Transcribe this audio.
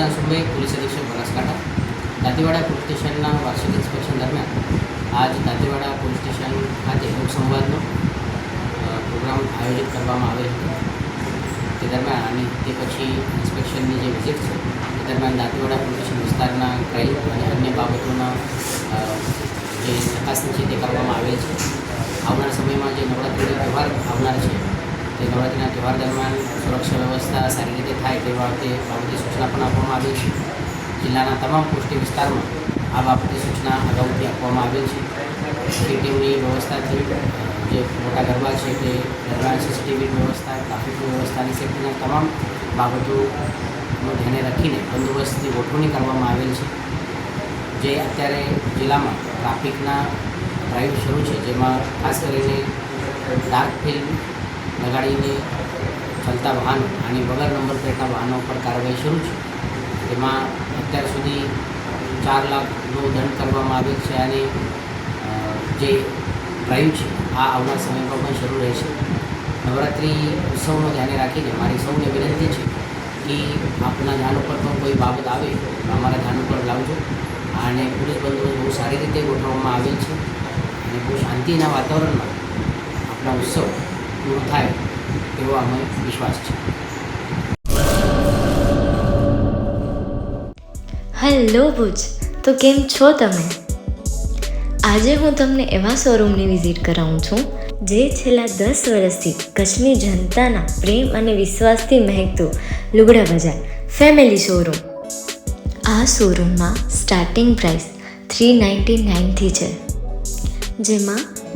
Krishna Sumbe police અધિક્ષક Banaskantha Dantiwada police સ્ટેશનના વાર્ષિક ઇન્સ્પેક્શન દરમિયાન આજ દાંતીવાડા પોલીસ સ્ટેશન ખાતે લોકસંવાદનો પ્રોગ્રામ આયોજિત કરવામાં આવેલ હતો. તે દરમિયાન અને તે પછી ઇન્સ્પેક્શનની જે વિઝિટ છે, તે દરમિયાન દાંતીવાડા પોલીસ સ્ટેશન વિસ્તારના ક્રાઇમ અને અન્ય બાબતોના જે ચકાસણી છે તે કરવામાં આવેલ છે. આવનાર સમયમાં જે નવરાત્રિનો તહેવાર આવનાર છે તે નવરાત્રિના તહેવાર દરમિયાન સુરક્ષા વ્યવસ્થા સારી રીતે થાય તે બાબતે બાબતે સૂચના પણ આપવામાં આવી છે. જિલ્લાના તમામ પોસ્ટી વિસ્તારમાં આ બાબતે સૂચના અગાઉથી આપવામાં આવેલ છે. સીસીટીવીની વ્યવસ્થાથી જે મોટા ગરબા છે તે દરમિયાન સીસીટીવી વ્યવસ્થા ટ્રાફિકની વ્યવસ્થાની સેફટીના તમામ બાબતોનું ધ્યાને રાખીને બંદોબસ્તની ગોઠવણી કરવામાં આવેલ છે. જે અત્યારે જિલ્લામાં ટ્રાફિકના ડ્રાઈવ શરૂ છે, જેમાં ખાસ કરીને ડાર્ક ફિલ્મ લગાડીને ચાલતા વાહનો અને વગર નંબર પ્લેટના વાહનો પર કાર્યવાહી શરૂ છે. તેમાં અત્યાર સુધી ચાર લાખનો દંડ કરવામાં આવ્યો છે અને જે ડ્રાઈવ છે, આ આવનાર સમયમાં પણ શરૂ રહેશે. નવરાત્રિ ઉત્સવનો ધ્યાને રાખીને મારી સૌને વિનંતી છે કે આપના ધ્યાન ઉપર પણ કોઈ બાબત આવે અમારા ધ્યાન ઉપર લાવજો. અને પોલીસ બંદોબસ્ત બહુ સારી રીતે ગોઠવવામાં આવેલ છે અને બહુ શાંતિના વાતાવરણમાં આપણા ઉત્સવ પૂરો થાય એવો અમે વિશ્વાસ છે. હેલો ભુજ, તો કેમ છો તમે? આજે હું તમને એવા શોરૂમની વિઝિટ કરાવું છું, જે છેલ્લા દસ વર્ષથી કચ્છની જનતાના પ્રેમ અને વિશ્વાસથી મહેકતું લુગડા બજાર ફેમિલી શોરૂમ આ શોરૂમમાં સ્ટાર્ટિંગ પ્રાઇસ થ્રી નાઇન્ટી નાઇનથી છે, જેમાં